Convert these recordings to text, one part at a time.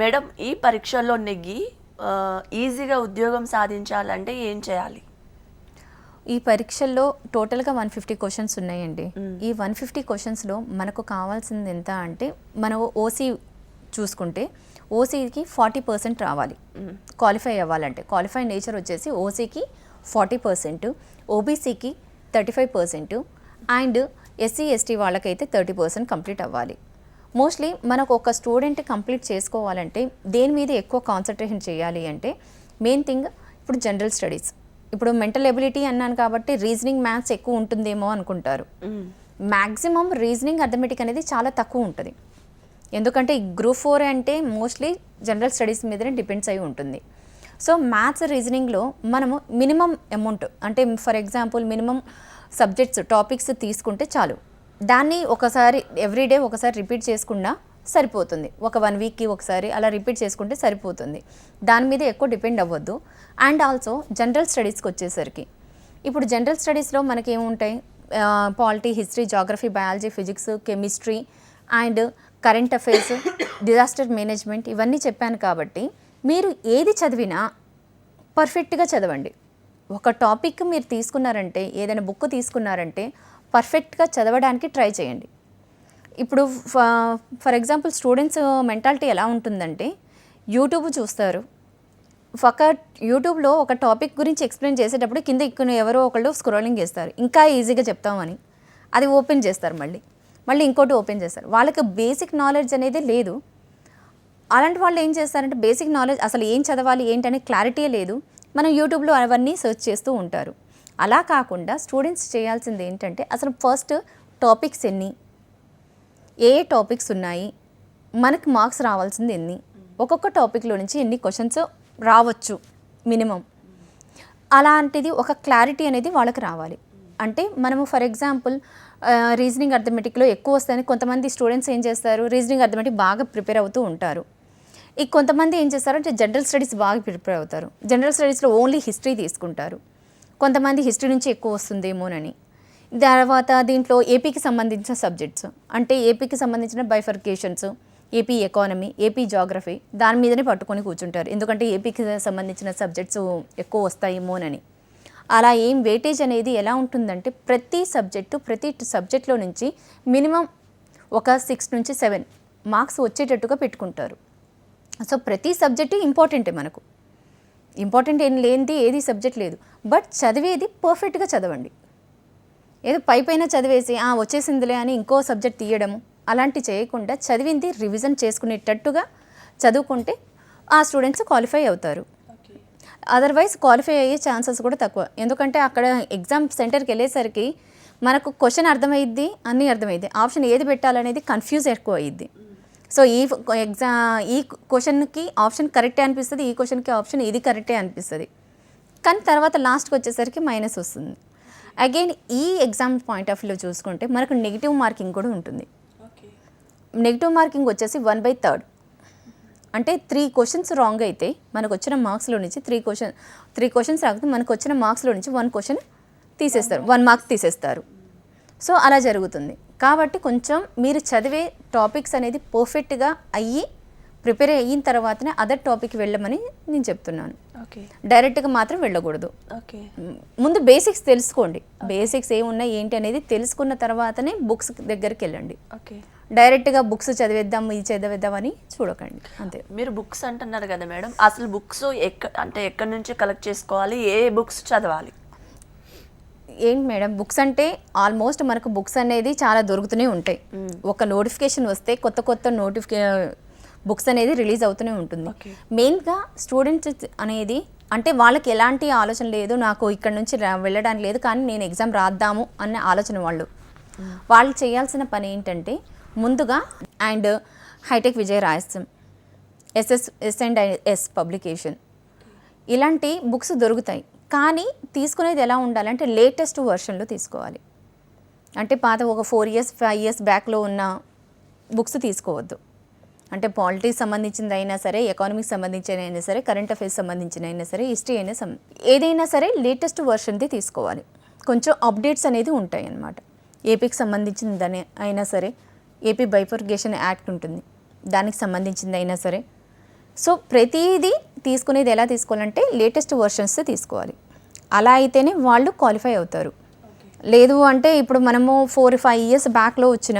Madam ఈ పరీక్షల్లో నెగ్గి ఈజీగా ఉద్యోగం సాధించాలంటే ఏం చేయాలి? ఈ పరీక్షల్లో టోటల్గా వన్ ఫిఫ్టీ క్వశ్చన్స్ ఉన్నాయండి. ఈ వన్ ఫిఫ్టీ క్వశ్చన్స్లో మనకు కావాల్సింది ఎంత అంటే మనం ఓసీ చూసుకుంటే ఓసీకి ఫార్టీ పర్సెంట్ రావాలి. క్వాలిఫై అవ్వాలంటే. క్వాలిఫై నేచర్ వచ్చేసి ఓసీకి forty percent ఓబీసీకి thirty five percent and SC ST వాళ్ళకైతే థర్టీ పర్సెంట్ కంప్లీట్ అవ్వాలి. మోస్ట్లీ మనకు ఒక స్టూడెంట్ కంప్లీట్ చేసుకోవాలంటే దేని మీద ఎక్కువ కాన్సన్ట్రేషన్ చేయాలి అంటే మెయిన్ థింగ్ ఇప్పుడు జనరల్ స్టడీస్ ఇప్పుడు మెంటల్ ఎబిలిటీ అన్నాను కాబట్టి రీజనింగ్ మ్యాథ్స్ ఎక్కువ ఉంటుందేమో అనుకుంటారు. మ్యాక్సిమం రీజనింగ్ అథమెటిక్ అనేది చాలా తక్కువ ఉంటుంది. ఎందుకంటే ఈ గ్రూప్ ఫోర్ అంటే మోస్ట్లీ జనరల్ స్టడీస్ మీదనే డిపెండ్స్ అయి ఉంటుంది. సో మ్యాథ్స్ రీజనింగ్లో మనము మినిమం అమౌంట్ అంటే for example minimum subjects topics తీసుకుంటే చాలు. దాన్ని ఒకసారి ఎవ్రీడే ఒకసారి రిపీట్ చేసుకున్నా సరిపోతుంది. ఒక వన్ వీక్కి ఒకసారి అలా రిపీట్ చేసుకుంటే సరిపోతుంది. దాని మీద ఎక్కువ డిపెండ్ అవ్వద్దు. అండ్ ఆల్సో జనరల్ స్టడీస్కి వచ్చేసరికి. ఇప్పుడు జనరల్ స్టడీస్లో మనకి ఏముంటాయి? Polity history geography biology physics chemistry and current affairs disaster management ఇవన్నీ చెప్పాను కాబట్టి మీరు ఏది చదివినా పర్ఫెక్ట్గా చదవండి. ఒక టాపిక్ మీరు తీసుకున్నారంటే ఏదైనా బుక్ తీసుకున్నారంటే పర్ఫెక్ట్గా చదవడానికి ట్రై చేయండి. ఇప్పుడు ఫర్ ఎగ్జాంపుల్ స్టూడెంట్స్ మెంటాలిటీ ఎలా ఉంటుందంటే యూట్యూబ్ చూస్తారు. ఒక యూట్యూబ్లో ఒక టాపిక్ గురించి ఎక్స్ప్లెయిన్ చేసేటప్పుడు కింద ఇక్కడ ఎవరో ఒకళ్ళు స్క్రోలింగ్ చేస్తారు. ఇంకా ఈజీగా చెప్తామని. అది ఓపెన్ చేస్తారు మళ్ళీ. మళ్ళీ ఇంకోటి ఓపెన్ చేస్తారు. వాళ్ళకి బేసిక్ నాలెడ్జ్ అనేది లేదు. అలాంటి వాళ్ళు ఏం చేస్తారంటే బేసిక్ నాలెడ్జ్ అసలు ఏం చదవాలి ఏంటనే క్లారిటీ లేదు. మనం యూట్యూబ్లో అవన్నీ సెర్చ్ చేస్తూ ఉంటారు. అలా కాకుండా స్టూడెంట్స్ చేయాల్సింది ఏంటంటే అసలు ఫస్ట్ టాపిక్స్ ఎన్ని? ఏ ఏ టాపిక్స్ ఉన్నాయి? మనకి మార్క్స్ రావాల్సింది ఎన్ని? ఒక్కొక్క టాపిక్లో నుంచి ఎన్ని క్వశ్చన్స్ రావచ్చు మినిమం. అలాంటిది ఒక క్లారిటీ అనేది వాళ్ళకి రావాలి. అంటే మనము ఫర్ ఎగ్జాంపుల్ రీజనింగ్ అర్థమెటిక్లో ఎక్కువ వస్తాయని కొంతమంది స్టూడెంట్స్ ఏం చేస్తారు? రీజనింగ్ అర్థమెటిక్ బాగా ప్రిపేర్ అవుతూ ఉంటారు. ఈ కొంతమంది ఏం చేస్తారు అంటే జనరల్ స్టడీస్ బాగా ప్రిపేర్ అవుతారు. జనరల్ స్టడీస్లో ఓన్లీ హిస్టరీ తీసుకుంటారు. కొంతమంది హిస్టరీ నుంచి ఎక్కువ వస్తుందేమోనని. తర్వాత దీంట్లో ఏపీకి సంబంధించిన సబ్జెక్ట్స్ అంటే ఏపీకి సంబంధించిన bifurcations AP economy AP geography దాని మీదనే పట్టుకొని కూర్చుంటారు. ఎందుకంటే ఏపీకి సంబంధించిన సబ్జెక్ట్స్ ఎక్కువ వస్తాయేమోనని. అలా ఏం వెయిటేజ్ అనేది ఎలా ఉంటుందంటే ప్రతి సబ్జెక్టు ప్రతి సబ్జెక్ట్లో నుంచి మినిమం ఒక సిక్స్ నుంచి సెవెన్ మార్క్స్ వచ్చేటట్టుగా పెట్టుకుంటారు. సో ప్రతి సబ్జెక్టు ఇంపార్టెంటే మనకు. ఇంపార్టెంట్ ఏం లేనిది ఏది సబ్జెక్ట్ లేదు. బట్ చదివేది పర్ఫెక్ట్గా చదవండి. ఏదో పై పైన చదివేసి "ఆ, వచ్చేసిందిలే అని ఇంకో సబ్జెక్ట్ తీయడము అలాంటి చేయకుండా చదివింది రివిజన్ చేసుకునేటట్టుగా చదువుకుంటే ఆ స్టూడెంట్స్ క్వాలిఫై అవుతారు. అదర్వైజ్ క్వాలిఫై అయ్యే ఛాన్సెస్ కూడా తక్కువ. ఎందుకంటే అక్కడ ఎగ్జామ్ సెంటర్కి వెళ్ళేసరికి మనకు క్వశ్చన్ అర్థమైద్ది అన్నీ అర్థమైద్ది. ఆప్షన్ ఏది పెట్టాలనేది కన్ఫ్యూజ్ ఎక్కువ అయ్యిద్ది సో ఈ ఎగ్జా ఈ క్వశ్చన్కి ఆప్షన్ కరెక్టే అనిపిస్తుంది ఈ క్వశ్చన్కి ఆప్షన్ ఇది కరెక్టే అనిపిస్తుంది. కానీ తర్వాత లాస్ట్కి వచ్చేసరికి మైనస్ వస్తుంది. అగైన్ ఈ ఎగ్జామ్ పాయింట్ ఆఫ్ వ్యూలో చూసుకుంటే మనకు నెగిటివ్ మార్కింగ్ కూడా ఉంటుంది. నెగిటివ్ మార్కింగ్ వచ్చేసి వన్ బై థర్డ్. అంటే త్రీ క్వశ్చన్స్ రాంగ్ అయితే మనకు వచ్చిన మార్క్స్లో నుంచి త్రీ క్వశ్చన్ త్రీ క్వశ్చన్స్ రాకపోతే మనకు వచ్చిన మార్క్స్లో నుంచి వన్ క్వశ్చన్ తీసేస్తారు వన్ మార్క్ తీసేస్తారు. సో అలా జరుగుతుంది. కాబట్టి కొంచెం మీరు చదివే టాపిక్స్ అనేది పర్ఫెక్ట్గా అయ్యి ప్రిపేర్ అయిన తర్వాతనే అదర్ టాపిక్ వెళ్ళమని నేను చెప్తున్నాను. ఓకే డైరెక్ట్గా మాత్రం వెళ్ళకూడదు. ముందు బేసిక్స్ తెలుసుకోండి. బేసిక్స్ ఏమున్నాయి ఏంటి అనేది తెలుసుకున్న తర్వాతనే బుక్స్ దగ్గరికి వెళ్ళండి. ఓకే డైరెక్ట్గా బుక్స్ చదివేద్దాం ఇది చదివేద్దాం అని చూడకండి. అంతే. మీరు బుక్స్ అంటున్నారు కదా మేడం అసలు బుక్స్ ఎక్క అంటే ఎక్కడి నుంచి కలెక్ట్ చేసుకోవాలి ఏ బుక్స్ చదవాలి? ఏంటి మేడం బుక్స్ అంటే ఆల్మోస్ట్ మనకు బుక్స్ అనేది చాలా దొరుకుతూనే ఉంటాయి. ఒక నోటిఫికేషన్ వస్తే కొత్త కొత్త నోటిఫికే బుక్స్ అనేది రిలీజ్ అవుతూనే ఉంటుంది. మెయిన్గా స్టూడెంట్స్ అనేది అంటే వాళ్ళకి ఎలాంటి ఆలోచన లేదు నాకు ఇక్కడ నుంచి వెళ్ళడానికి లేదు కానీ నేను ఎగ్జామ్ రాద్దాము అనే ఆలోచన వాళ్ళు. వాళ్ళు చేయాల్సిన పని ఏంటంటే ముందుగా and hitech Vijaya Rayasam SS S and S publication. ఇలాంటి బుక్స్ దొరుకుతాయి. కానీ తీసుకునేది ఎలా ఉండాలంటే లేటెస్ట్ వర్షన్లో తీసుకోవాలి. అంటే పాత ఒక ఫోర్ ఇయర్స్ ఫైవ్ ఇయర్స్ బ్యాక్లో ఉన్న బుక్స్ తీసుకోవద్దు. అంటే పాలిటిక్స్ సంబంధించింది అయినా సరే ఎకానమిక్స్ సంబంధించిన అయినా సరే కరెంట్ అఫైర్స్ సంబంధించిన అయినా సరే హిస్టరీ అయినా సం ఏదైనా సరే లేటెస్ట్ వర్షన్ది తీసుకోవాలి. కొంచెం అప్డేట్స్ అనేది ఉంటాయి అన్నమాట. ఏపీకి సంబంధించిందని అయినా సరే ఏపీ బైఫర్గేషన్ యాక్ట్ ఉంటుంది. దానికి సంబంధించింది అయినా సరే. సో ప్రతిదీ తీసుకునేది ఎలా తీసుకోవాలంటే లేటెస్ట్ వర్షన్స్ తీసుకోవాలి. అలా అయితేనే వాళ్ళు క్వాలిఫై అవుతారు. లేదు అంటే ఇప్పుడు మనము ఫోర్ ఫైవ్ ఇయర్స్ బ్యాక్లో వచ్చిన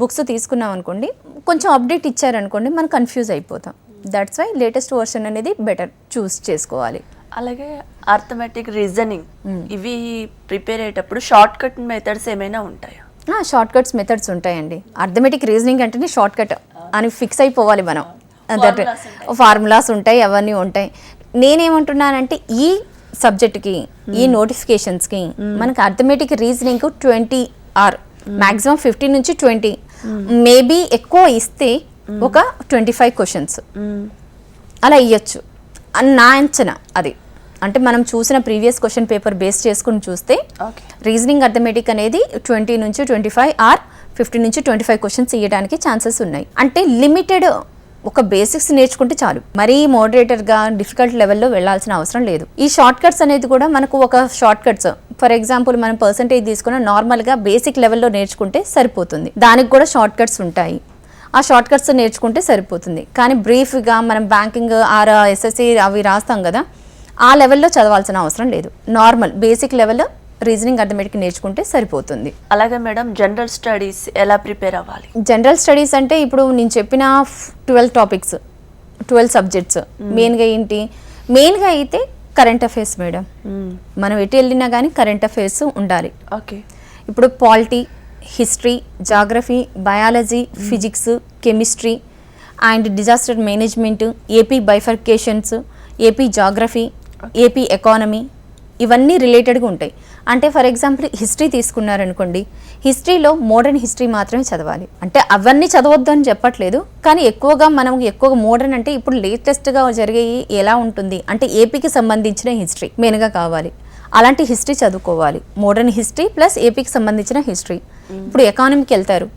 బుక్స్ తీసుకున్నాం అనుకోండి కొంచెం అప్డేట్ ఇచ్చారనుకోండి మనం కన్ఫ్యూజ్ అయిపోతాం. దట్స్ వై లేటెస్ట్ వర్షన్ అనేది బెటర్ చూస్ చేసుకోవాలి. అలాగే అర్థమెటిక్ రీజనింగ్ ఇవి ప్రిపేర్ అయ్యేటప్పుడు షార్ట్ కట్ మెథడ్స్ ఏమైనా ఉంటాయా? షార్ట్ కట్స్ మెథడ్స్ ఉంటాయండి. అర్థమెటిక్ రీజనింగ్ అంటేనే షార్ట్ కట్ అని ఫిక్స్ అయిపోవాలి మనం. దట్ ఫార్ములాస్ ఉంటాయి. అవన్నీ ఉంటాయి. నేనేమంటున్నానంటే ఈ సబ్జెక్ట్కి ఈ నోటిఫికేషన్స్కి మనకి arithmetic reasoning twenty or maximum fifteen నుంచి ట్వంటీ మేబీ ఎక్కువ ఇస్తే ఒక ట్వంటీ ఫైవ్ క్వశ్చన్స్ అలా ఇవ్వచ్చు అని నా అంచనా అది. అంటే మనం చూసిన ప్రీవియస్ క్వశ్చన్ పేపర్ బేస్ చేసుకుని చూస్తే రీజనింగ్ అర్థమెటిక్ అనేది ట్వంటీ నుంచి ట్వంటీ ఫైవ్ ఆర్ ఫిఫ్టీ నుంచి ట్వంటీ ఫైవ్ క్వశ్చన్స్ ఇవ్వడానికి ఛాన్సెస్ ఉన్నాయి. అంటే లిమిటెడ్ ఒక బేసిక్స్ నేర్చుకుంటే చాలు. మరీ మోడరేటర్గా డిఫికల్ట్ లెవెల్లో వెళ్ళాల్సిన అవసరం లేదు. ఈ షార్ట్ కట్స్ అనేది కూడా మనకు ఒక షార్ట్ కట్స్ ఫర్ ఎగ్జాంపుల్ మనం పర్సంటేజ్ తీసుకున్న నార్మల్గా బేసిక్ లెవెల్లో నేర్చుకుంటే సరిపోతుంది. దానికి కూడా షార్ట్ కట్స్ ఉంటాయి. ఆ షార్ట్ కట్స్ నేర్చుకుంటే సరిపోతుంది. కానీ బ్రీఫ్గా మనం బ్యాంకింగ్ ఆర్ ఎస్ఎస్సి అవి రాస్తాం కదా ఆ లెవెల్లో చదవాల్సిన అవసరం లేదు. నార్మల్ బేసిక్ లెవెల్లో రీజనింగ్ అర్థమెటిక్ నేర్చుకుంటే సరిపోతుంది. అలాగే మేడం జనరల్ స్టడీస్ ఎలా ప్రిపేర్ అవ్వాలి? జనరల్ స్టడీస్ అంటే ఇప్పుడు నేను చెప్పిన ట్వెల్వ్ టాపిక్స్ ట్వెల్వ్ సబ్జెక్ట్స్ మెయిన్గా ఏంటి? మెయిన్గా అయితే కరెంట్ అఫైర్స్ మేడం. మనం ఎటు వెళ్ళినా కానీ కరెంట్ అఫైర్స్ ఉండాలి. ఓకే ఇప్పుడు polity history geography biology physics chemistry and disaster management AP bifurcations AP geography AP economy ఇవన్నీ రిలేటెడ్గా ఉంటాయి. అంటే ఫర్ ఎగ్జాంపుల్ హిస్టరీ తీసుకున్నారనుకోండి హిస్టరీలో మోడర్న్ హిస్టరీ మాత్రమే చదవాలి. అంటే అవన్నీ చదవద్దు అని చెప్పట్లేదు కానీ ఎక్కువగా మనం ఎక్కువగా మోడర్న్ అంటే ఇప్పుడు లేటెస్ట్గా జరిగేవి ఎలా ఉంటుంది అంటే ఏపీకి సంబంధించిన హిస్టరీ మెయిన్గా కావాలి. అలాంటి హిస్టరీ చదువుకోవాలి. మోడర్న్ హిస్టరీ ప్లస్ ఏపీకి సంబంధించిన హిస్టరీ ఇప్పుడు ఎకానమీకి వెళ్తారు.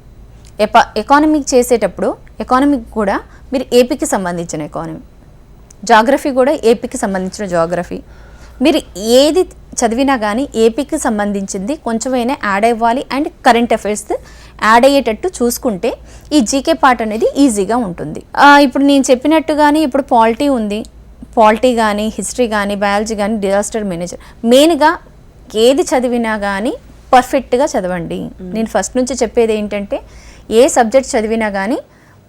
ఎప ఎకానమీకి చేసేటప్పుడు ఎకానమీకి కూడా మీరు ఏపీకి సంబంధించిన ఎకానమీ జాగ్రఫీ కూడా ఏపీకి సంబంధించిన జాగ్రఫీ మీరు ఏది చదివినా కానీ ఏపీకి సంబంధించింది కొంచెమైనా యాడ్ అవ్వాలి అండ్ కరెంట్ అఫైర్స్ యాడ్ అయ్యేటట్టు చూసుకుంటే ఈ జీకే పార్ట్ అనేది ఈజీగా ఉంటుంది. ఇప్పుడు నేను చెప్పినట్టుగానే ఇప్పుడు పాలిటీ ఉంది. పాలిటీ కానీ హిస్టరీ కానీ బయాలజీ కానీ డిజాస్టర్ మేనేజర్. మెయిన్గా ఏది చదివినా కానీ పర్ఫెక్ట్గా చదవండి. నేను ఫస్ట్ నుంచి చెప్పేది ఏంటంటే ఏ సబ్జెక్ట్ చదివినా కానీ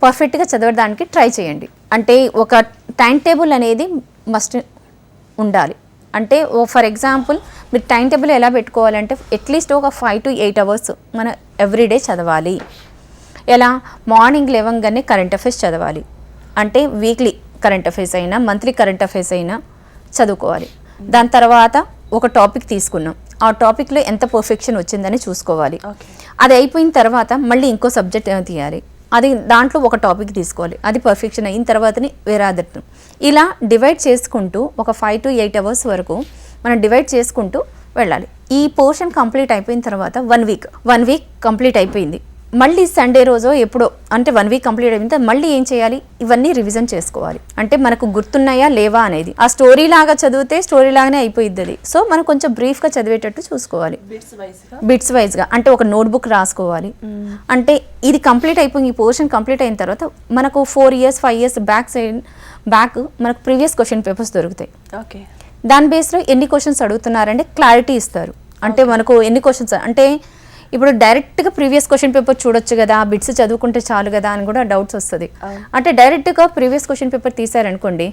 పర్ఫెక్ట్గా చదవడానికి ట్రై చేయండి. అంటే ఒక టైం టేబుల్ అనేది మస్ట్ ఉండాలి. అంటే ఓ ఫర్ ఎగ్జాంపుల్ మీరు టైం టేబుల్ ఎలా పెట్టుకోవాలంటే అట్లీస్ట్ ఒక ఫైవ్ టు ఎయిట్ అవర్స్ మన ఎవ్రీడే చదవాలి. ఎలా? మార్నింగ్ లేవంగానే కరెంట్ అఫైర్స్ చదవాలి. అంటే వీక్లీ కరెంట్ అఫైర్స్ అయినా మంత్లీ కరెంట్ అఫైర్స్ అయినా చదువుకోవాలి. దాని తర్వాత ఒక టాపిక్ తీసుకున్నాం ఆ టాపిక్లో ఎంత పర్ఫెక్షన్ వచ్చిందని చూసుకోవాలి. అది అయిపోయిన తర్వాత మళ్ళీ ఇంకో సబ్జెక్ట్ తీయాలి. అది దాంట్లో ఒక టాపిక్ తీసుకోవాలి. అది పర్ఫెక్షన్ అయిన తర్వాతని వేరే అదర్ ఇలా డివైడ్ చేసుకుంటూ ఒక ఫైవ్ టు ఎయిట్ అవర్స్ వరకు మనం డివైడ్ చేసుకుంటూ వెళ్ళాలి. ఈ పోర్షన్ కంప్లీట్ అయిపోయిన తర్వాత one week one week complete అయిపోయింది. మళ్ళీ సండే రోజో ఎప్పుడో అంటే వన్ వీక్ కంప్లీట్ తర్వాత మళ్ళీ ఏం చేయాలి? ఇవన్నీ రివిజన్ చేసుకోవాలి. అంటే మనకు గుర్తున్నాయా లేవా అనేది. ఆ స్టోరీ లాగా చదివితే స్టోరీ లాగానే అయిపోయిద్ది అది సో మనం కొంచెం బ్రీఫ్గా చదివేటట్టు చూసుకోవాలి. బిట్స్ వైజ్గా అంటే ఒక నోట్బుక్ రాసుకోవాలి. అంటే ఇది కంప్లీట్ అయిపోయి ఈ పోర్షన్ కంప్లీట్ అయిన తర్వాత మనకు four years five years back side back మనకు ప్రీవియస్ క్వశ్చన్ పేపర్స్ దొరుకుతాయి. ఓకే దాని బేస్లో ఎన్ని క్వశ్చన్స్ అడుగుతున్నారంటే క్లారిటీ ఇస్తారు. అంటే మనకు ఎన్ని క్వశ్చన్స్ అంటే ఇప్పుడు డైరెక్ట్గా ప్రీవియస్ క్వశ్చన్ పేపర్ చూడొచ్చు కదా బిట్స్ చదువుకుంటే చాలు కదా అని కూడా డౌట్స్ వస్తుంది. అంటే డైరెక్ట్గా ప్రీవియస్ క్వశ్చన్ పేపర్ తీసారనుకోండి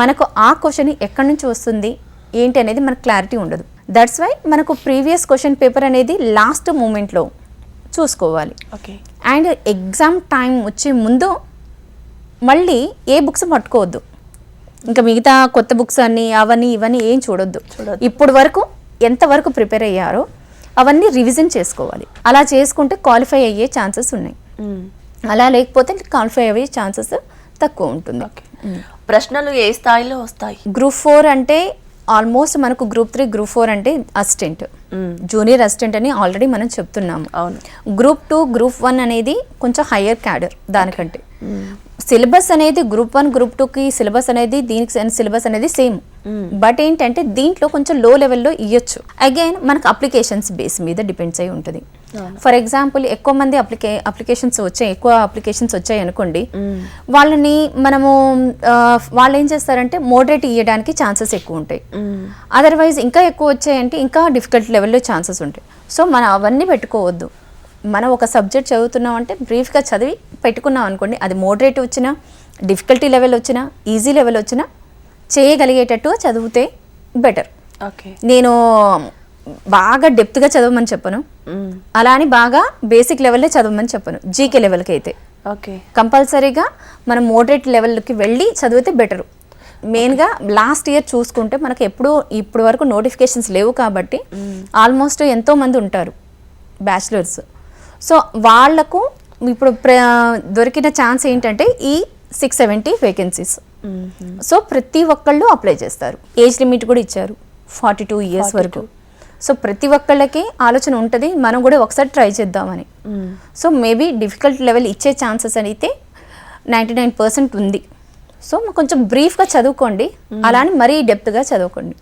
మనకు ఆ క్వశ్చన్ ఎక్కడి నుంచి వస్తుంది ఏంటి అనేది మనకు క్లారిటీ ఉండదు. దట్స్ వై మనకు ప్రీవియస్ క్వశ్చన్ పేపర్ అనేది లాస్ట్ మూమెంట్లో చూసుకోవాలి. ఓకే. అండ్ ఎగ్జామ్ టైం వచ్చే ముందు మళ్ళీ ఏ బుక్స్ పట్టుకోవద్దు. ఇంకా మిగతా కొత్త బుక్స్ అన్ని అవన్నీ ఇవన్నీ ఏం చూడొద్దు. ఇప్పుడు వరకు ఎంతవరకు ప్రిపేర్ అయ్యారో అవన్నీ రివిజన్ చేసుకోవాలి. అలా చేసుకుంటే క్వాలిఫై అయ్యే ఛాన్సెస్ ఉన్నాయి. అలా లేకపోతే క్వాలిఫై అయ్యే ఛాన్సెస్ తక్కువ ఉంటుంది. ఓకే. ప్రశ్నలు ఏ స్థాయిలో వస్తాయి? గ్రూప్ ఫోర్ అంటే ఆల్మోస్ట్ మనకు గ్రూప్ త్రీ గ్రూప్ ఫోర్ అంటే అసిస్టెంట్ జూనియర్ అసిస్టెంట్ అని ఆల్రెడీ మనం చెప్తున్నాము. అవును. గ్రూప్ టూ గ్రూప్ వన్ అనేది కొంచెం హయ్యర్ క్యాడర్ దానికంటే. సిలబస్ అనేది గ్రూప్ వన్ గ్రూప్ టూకి సిలబస్ అనేది దీనికి సిలబస్ అనేది సేమ్ బట్ ఏంటంటే దీంట్లో కొంచెం లో లెవెల్లో ఇవ్వచ్చు అగైన్ మనకు అప్లికేషన్స్ బేస్ మీద డిపెండ్స్ అయి ఉంటుంది. ఫర్ ఎగ్జాంపుల్ ఎక్కువ మంది అప్లికే అప్లికేషన్స్ వచ్చాయి ఎక్కువ అప్లికేషన్స్ వచ్చాయి అనుకోండి వాళ్ళని మనము వాళ్ళు ఏం చేస్తారంటే మోడరేట్ ఇవ్వడానికి ఛాన్సెస్ ఎక్కువ ఉంటాయి. అదర్వైజ్ ఇంకా ఎక్కువ వచ్చాయంటే ఇంకా డిఫికల్ట్ లెవెల్లో ఛాన్సెస్ ఉంటాయి. సో మనం అవన్నీ పెట్టుకోవద్దు. మనం ఒక సబ్జెక్ట్ చదువుతున్నాం అంటే బ్రీఫ్గా చదివి పెట్టుకున్నాం అనుకోండి అది మోడరేట్ వచ్చినా డిఫికల్టీ లెవెల్ వచ్చినా ఈజీ లెవెల్ వచ్చినా చేయగలిగేటట్టుగా చదివితే బెటర్. ఓకే. నేను బాగా డెప్త్గా చదవమని చెప్పను. అలా అని బాగా బేసిక్ లెవెల్లో చదవమని చెప్పను. జీకే లెవెల్కి అయితే ఓకే. కంపల్సరీగా మనం మోడరేట్ లెవెల్కి వెళ్ళి చదివితే బెటరు. మెయిన్గా లాస్ట్ ఇయర్ చూసుకుంటే మనకు ఎప్పుడు ఇప్పుడు వరకు నోటిఫికేషన్స్ లేవు కాబట్టి ఆల్మోస్ట్ ఎంతో మంది ఉంటారు బ్యాచిలర్స్. సో వాళ్ళకు ఇప్పుడు దొరికిన ఛాన్స్ ఏంటంటే ఈ సిక్స్ సెవెంటీ వేకెన్సీస్. సో ప్రతి ఒక్కళ్ళు అప్లై చేస్తారు. ఏజ్ లిమిట్ కూడా ఇచ్చారు. ఫార్టీ టూ ఇయర్స్ వరకు. సో ప్రతి ఒక్కళ్ళకి ఆలోచన ఉంటుంది మనం కూడా ఒకసారి ట్రై చేద్దామని. సో మేబీ డిఫికల్ట్ లెవెల్ ఇచ్చే ఛాన్సెస్ అయితే నైంటీ నైన్ పర్సెంట్ ఉంది. సో కొంచెం బ్రీఫ్గా చదువుకోండి అలా అని మరీ డెప్త్గా చదువుకోండి.